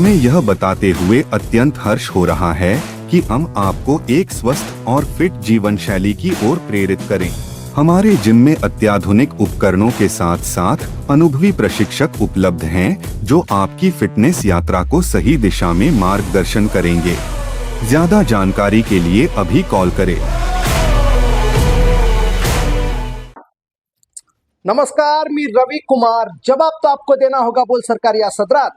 हमें यह बताते हुए अत्यंत हर्ष हो रहा है कि हम आपको एक स्वस्थ और फिट जीवन शैली की ओर प्रेरित करें। हमारे जिम में अत्याधुनिक उपकरणों के साथ साथ अनुभवी प्रशिक्षक उपलब्ध हैं, जो आपकी फिटनेस यात्रा को सही दिशा में मार्गदर्शन करेंगे। ज़्यादा जानकारी के लिए अभी कॉल करें। नमस्कार, मी रवि कुमार। जवाब तो आपको देना होगा बोल सरकार या सदरात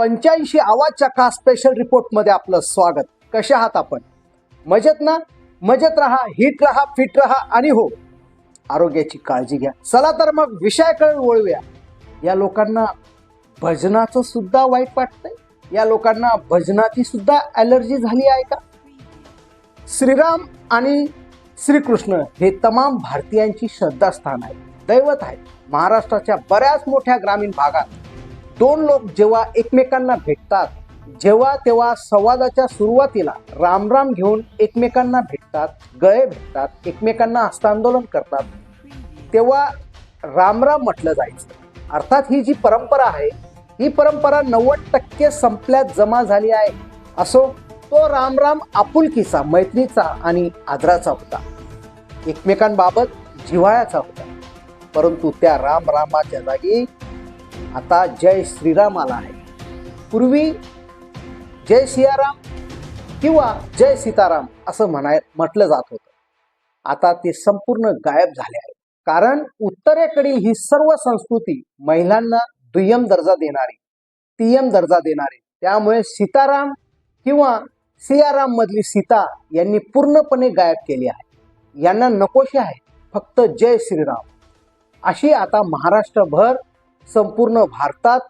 पंच्याऐंशी आवाजच्या का स्पेशल रिपोर्टमध्ये आपलं स्वागत. कसे आहात आपण? मजेत ना? मजेत राहा हिट राहा फिट राहा आणि हो आरोग्याची काळजी घ्या. चला तर मग विषयाकडे वळूया. या लोकांना भजनाचं सुद्धा वाईट वाटतंय. या लोकांना भजनाची सुद्धा ॲलर्जी झाली आहे का? श्रीराम आणि श्रीकृष्ण हे तमाम भारतीयांची श्रद्धास्थान आहे दैवत आहे महाराष्ट्राच्या बऱ्याच मोठ्या ग्रामीण भागात दोन लोक जेव्हा एकमेकांना भेटतात जेव्हा तेव्हा संवादाच्या सुरुवातीला रामराम घेऊन एकमेकांना भेटतात गळे भेटतात एकमेकांना हस्तांदोलन करतात तेव्हा रामराम म्हटलं जायचं. अर्थात ही जी परंपरा आहे ही परंपरा नव्वद टक्के संपल्यात जमा झाली आहे. असो तो रामराम आपुलकीचा मैत्रीचा आणि आदराचा होता. एकमेकांबाबत जिव्हाळ्याचा होता. परंतु त्या रामरामाच्या जागी आता जय श्रीराम आला आहे. पूर्वी जय सियाराम किंवा जय सीताराम असं म्हणाय म्हटलं जात होतं. आता ते संपूर्ण गायब झाले आहे. कारण उत्तरेकडील ही सर्व संस्कृती महिलांना दुय्यम दर्जा देणारी तियम दर्जा देणारी. त्यामुळे सीताराम किंवा सियाराम मधली सीता यांनी पूर्णपणे गायब केली आहे. यांना नकोशी आहे. फक्त जय श्रीराम. अशी आता महाराष्ट्रभर संपूर्ण भारतात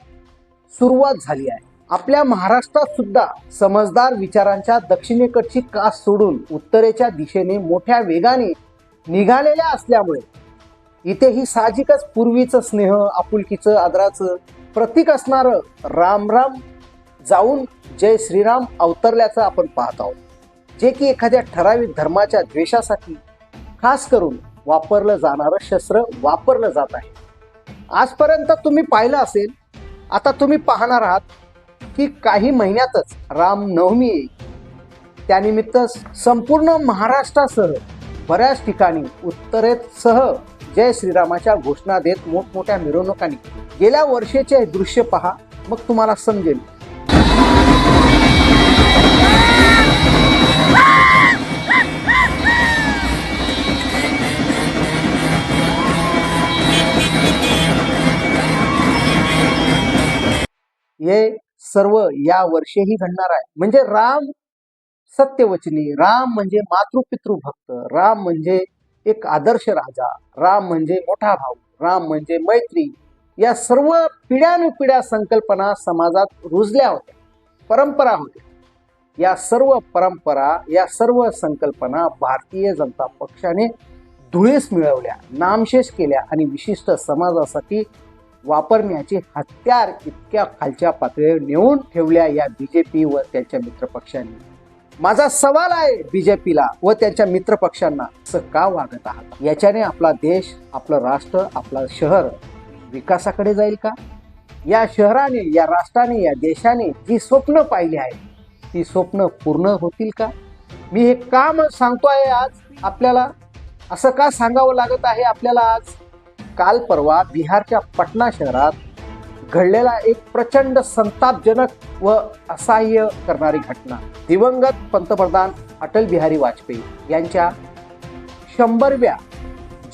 सुरुवात झाली आहे. आपल्या महाराष्ट्रात सुद्धा समजदार विचारांच्या दक्षिणेकडची कास सोडून उत्तरेच्या दिशेने मोठ्या वेगाने निघालेल्या असल्यामुळे इथेही साहजिकच पूर्वीचं स्नेह आपुलकीचं आदराचं प्रतीक असणारं रामराम जाऊन जय श्रीराम अवतरल्याचं आपण पाहत आहोत. जे की एखाद्या ठराविक धर्माच्या द्वेषासाठी खास करून वापरलं जाणारं शस्त्र वापरलं जात आहे. आजपर्यंत तुम्ही पाहिलं असेल आता तुम्ही पाहणार आहात की काही महिन्यातच रामनवमी येईल. त्यानिमित्त संपूर्ण महाराष्ट्रासह बऱ्याच ठिकाणी उत्तरेत सह जय श्रीरामाच्या घोषणा देत मोठमोठ्या मिरवणुकांनी गेल्या वर्षीचे दृश्य पहा मग तुम्हाला समजेल. हे सर्व या वर्षीही घडणार आहे. म्हणजे राम सत्यवचनी राम म्हणजे मातृपितृ भक्त राम म्हणजे एक आदर्श राजा राम म्हणजे मोठा भाऊ राम म्हणजे मैत्री या सर्व पिढ्यानुपिढ्या संकल्पना समाजात रुजल्या होत्या परंपरा होत्या. या सर्व परंपरा या सर्व संकल्पना भारतीय जनता पक्षाने धुळीस मिळवल्या नामशेष केल्या आणि विशिष्ट समाजासाठी वापरण्याचे हत्यार इतक्या खालच्या पातळीवर नेऊन ठेवल्या या बीजेपी व त्यांच्या मित्रपक्षांनी. माझा सवाल आहे बीजेपीला व त्यांच्या मित्रपक्षांना असं का वागत आहात? याच्याने आपला देश आपलं राष्ट्र आपलं शहर विकासाकडे जाईल का? या शहराने या राष्ट्राने या देशाने जी स्वप्न पाहिली आहेत ती स्वप्न पूर्ण होतील का? मी हे का सांगतो आहे आज आपल्याला? असं का सांगावं लागत आहे आपल्याला आज? काल परवा बिहारच्या पटना शहरात घडलेला एक प्रचंड संतापजनक व असहाय्य करणारी घटना. दिवंगत पंतप्रधान अटल बिहारी वाजपेयी यांच्या शंभरव्या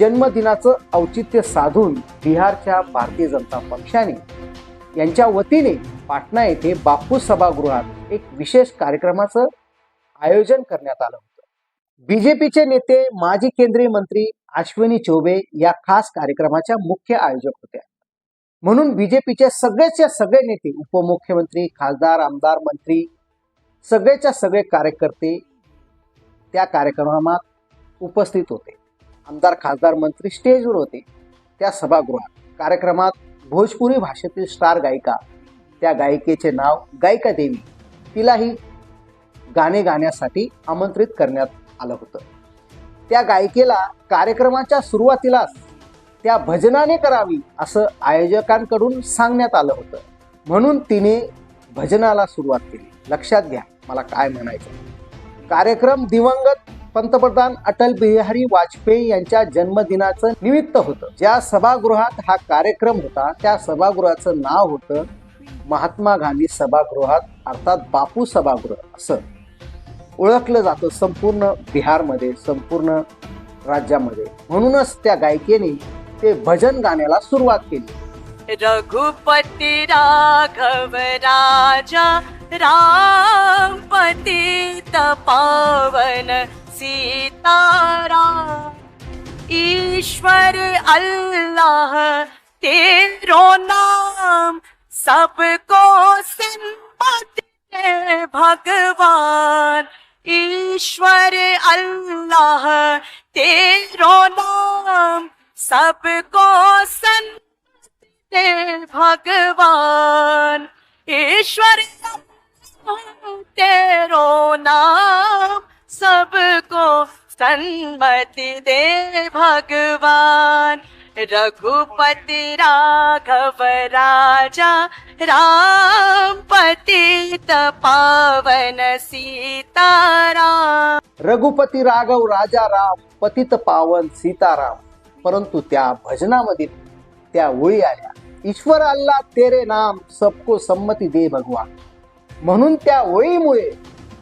जन्मदिनाचं औचित्य साधून बिहारच्या भारतीय जनता पक्षाने यांच्या वतीने पाटणा येथे बापू सभागृहात एक विशेष कार्यक्रमाचं आयोजन करण्यात आलं होतं. बीजेपीचे नेते माजी केंद्रीय मंत्री अश्विनी चौबे या खास कार्यक्रमाच्या मुख्य आयोजक होत्या. म्हणून बीजेपीचे सगळेच्या सगळे नेते उपमुख्यमंत्री खासदार आमदार मंत्री सगळेच्या सगळे कार्यकर्ते त्या कार्यक्रमात उपस्थित होते. आमदार खासदार मंत्री स्टेजवर होते. त्या सभागृहात कार्यक्रमात भोजपुरी भाषेतील स्टार गायिका त्या गायिकेचे नाव गायिका देवी तिलाही गाणे गाण्यासाठी आमंत्रित करण्यात आलं होतं. त्या गायिकेला कार्यक्रमाच्या सुरुवातीलाच त्या भजनाने करावी असं आयोजकांकडून सांगण्यात आलं होतं. म्हणून तिने भजनाला सुरुवात केली. लक्षात घ्या मला काय म्हणायचं. कार्यक्रम दिवंगत पंतप्रधान अटल बिहारी वाजपेयी यांच्या जन्मदिनाचं निमित्त होतं. ज्या सभागृहात हा कार्यक्रम होता त्या सभागृहाचं नाव होतं महात्मा गांधी सभागृहात अर्थात बापू सभागृह असं. ओळखलं जातं संपूर्ण बिहारमध्ये संपूर्ण राज्यामध्ये. म्हणूनच त्या गायिकेने ते भजन गाण्याला सुरुवात केली. रघुपती राघव राजा रामपती पतित पावन सीताराम। ईश्वर अल्लाह तेरो नाम सबको सम्मति भगवान। ईश्वर अल्लाह तेरो नाम सबको सन ते भगवान। ईश्वर तेरो नाम सबको सन्मति दे भगवान। रघुपति राघव राजा राम पतित पावन सीताराम। रघुपती राघव राजा राम पतित पावन सीताराम। परंतु त्या भजनामधील त्या ओळी आल्या ईश्वर अल्लाह तेरे नाम सबको संमती दे भगवान। म्हणून त्या ओळीमुळे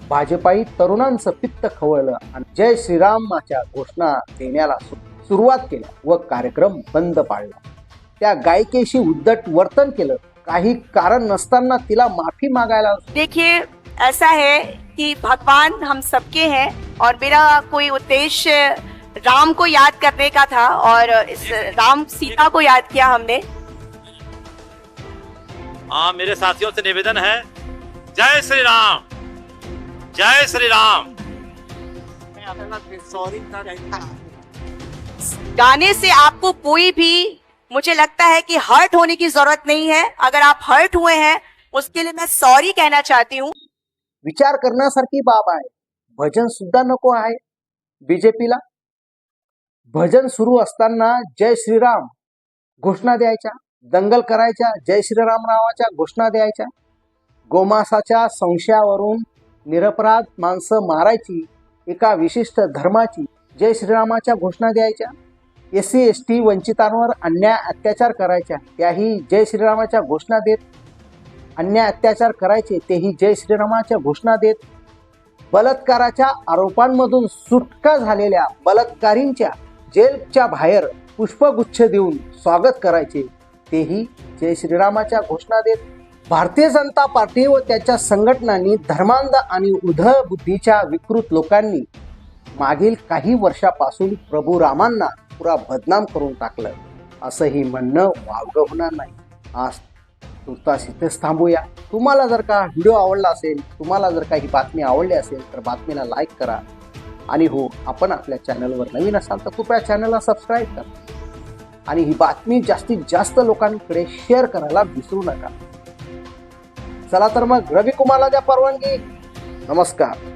भाजपाई तरुणांचं पित्त खवळलं आणि जय श्रीरामाच्या घोषणा देण्याला सुरू सुरुवात केल्या व कार्यक्रम बंद पाडला त्या गायिकेशी उद्धट वर्तन केलं. काही कारण नसताना तिला माफी मागायला देखिए ऐसा है कि भगवान हम सबके हैं और मेरा कोई उद्देश्य राम को याद करने का था और इस राम सीता को याद किया हमने। हाँ मेरे साथियों से निवेदन है जय श्री राम जय श्री राम। गाने से आपको कोई भी, मुझे लगता है कि हर्ट होने की ज़रूरत नहीं है। अगर आप हर्ट हुए हैं, उसके लिए मैं सॉरी कहना चाहती हूँ। विचार करण्यासारखी बाब आहे भजन सुद्धा नको आहे बीजेपीला भजन सुरू असताना जय श्रीराम घोषणा द्यायच्या, दंगल करायच्या, जय श्रीराम नावाच्या घोषणा द्यायच्या, गोमासाच्या संशयावरून निरपराध माणसं मारायची, एका विशिष्ट धर्माची जय श्रीरामाच्या घोषणा द्यायच्या एस सी एस टी वंचितांवर अन्याय अत्याचार करायच्या त्याही जय श्रीरामाच्या घोषणा देत. अन्याय अत्याचार करायचे तेही जय श्रीरामाच्या घोषणा देत. बलात्काराच्या आरोपांमधून सुटका झालेल्या बलात्कारींच्या जेलच्या बाहेर पुष्पगुच्छ देऊन स्वागत करायचे तेही जय श्रीरामाच्या घोषणा देत. भारतीय जनता पार्टी व त्याच्या संघटनांनी धर्मांध आणि उधळ बुद्धीच्या विकृत लोकांनी मागील काही वर्षापासून प्रभू रामांना पुरा बदनाम करून टाकलं असंही म्हणणं वावगं होणार नाही. आज तुर्तास इथेच थांबूया. तुम्हाला जर का व्हिडिओ आवडला असेल तुम्हाला जर का ही बातमी आवडली असेल तर बातमीला लाईक करा. आणि हो आपण आपल्या चॅनलवर नवीन असाल तर कृपया चॅनलला सबस्क्राईब करा. आणि ही बातमी जास्तीत जास्त लोकांकडे शेअर करायला विसरू नका. चला तर मग रवी कुमारला द्या परवानगी. नमस्कार.